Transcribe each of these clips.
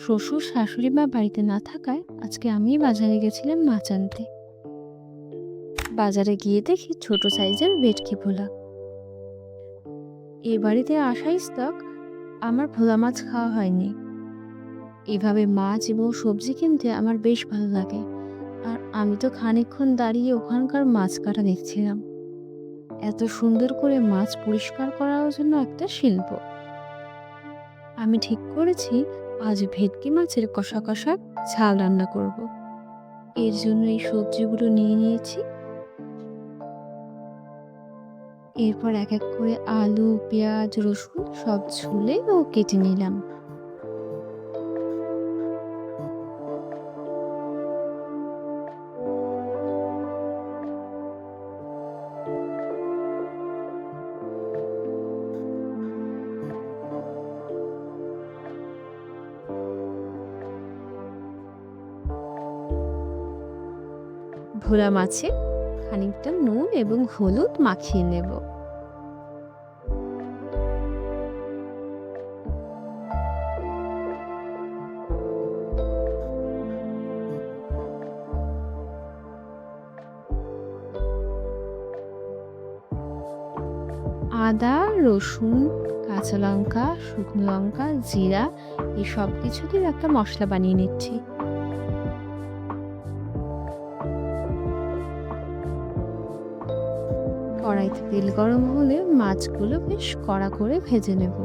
শ্বশুর, শাশুড়ি মা বাড়িতে না থাকায় আজকে আমি বাজারে গেছিলাম মাছ আনতে। বাজারে গিয়ে দেখি ছোট সাইজের ভেটকি ভোলা। এ বাড়িতে আসাই স্টক আমার ভোলা মাছ খাওয়া হয়নি। এভাবে মাছ এবং সবজি কিনতে আমার বেশ ভালো লাগে। আর আমি তো খানিকক্ষণ দাঁড়িয়ে ওখানকার মাছ কাটা দেখছিলাম। এত সুন্দর করে মাছ পরিষ্কার করার জন্য একটা শিল্প। আমি ঠিক করেছি আজ ভেটকি মাছের কষা কষা ঝাল রান্না করব। এর জন্য এই সবজিগুলো নিয়ে নিয়েছি এরপর এক এক করে আলু, পেঁয়াজ, রসুন সব ছুলে ও কেটে নিলাম ভোলা মাছে খানিকটা নুন এবং হলুদ মাখিয়ে নেব। আদা, রসুন, কাঁচা লঙ্কা, শুকনো লঙ্কা, জিরা এই সব কিছু দিয়ে একটা মশলা বানিয়ে নিচ্ছি। কড়াইতে তেল গরম হলে মাছগুলো বেশ কড়া করে ভেজে নেব।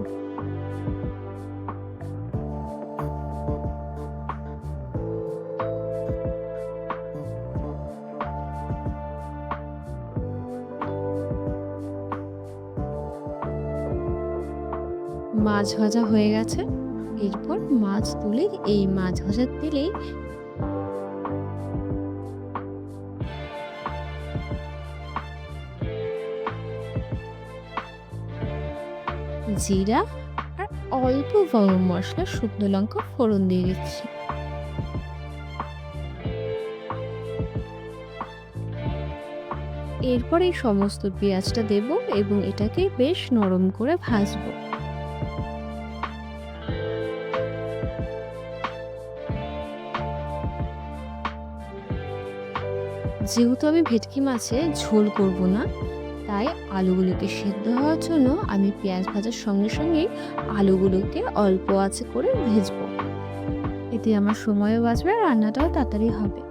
মাছ ভাজা হয়ে গেছে। এরপর মাছ তুলে এই মাছ ভাজার তেলেই জিরা আর অল্প গরম মশলা শুকনো লঙ্কা ফোড়ন দিয়ে দিচ্ছি। এরপর এই সমস্ত পেঁয়াজটা দেব এবং এটাকে বেশ নরম করে ভাজবো। যেহেতু আমি ভেটকি মাছে ঝোল করব না তাই আলুগুলোকে সেদ্ধ হওয়ার জন্য আমি পেঁয়াজ ভাজার সঙ্গে সঙ্গেই আলুগুলোকে অল্প আছে করে ভেজবো। এতে আমার সময়ও বাঁচবে আর রান্নাটাও তাড়াতাড়ি হবে।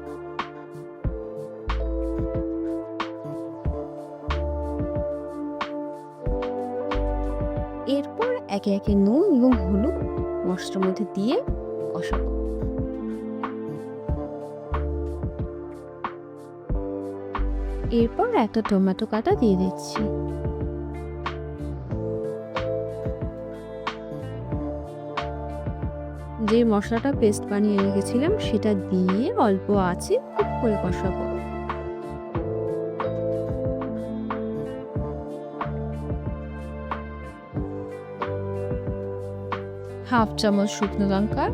এরপর একে একে নুন এবং হলুদ মশলার মধ্যে দিয়ে কষাবো। এরপর একটা টমেটো কাটা দিয়ে দিচ্ছি। যে মশলাটা পেস্ট বানিয়ে রেখেছিলাম, সেটা দিয়ে অল্প আছে খুব করে কষাবো। হাফ চামচ শুকনো লঙ্কা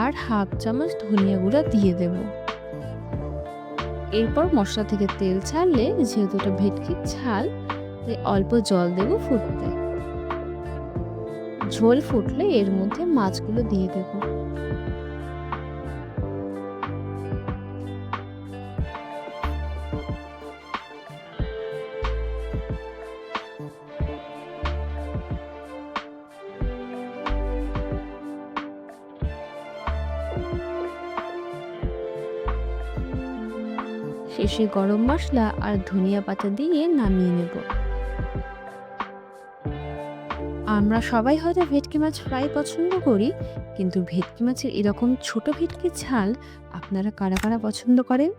আর হাফ চামচ ধনিয়া গুঁড়া দিয়ে দেবো। এরপর মশলা থেকে তেল ছাড়লে, যেহেতু এটা ভেটকির ছাল তাই অল্প জল দেবো ফুটতে। ঝোল ফুটলে এর মধ্যে মাছগুলো দিয়ে দেবো। শেষে গরম মশলা আর ধনিয়া পাতা দিয়ে নামিয়ে নেব। আমরা সবাই হয়তো ভেটকি মাছ ফ্রাই পছন্দ করি, কিন্তু ভেটকি মাছের এরকম ছোট ভেটকি ঝাল আপনারা কারা কারা পছন্দ করেন?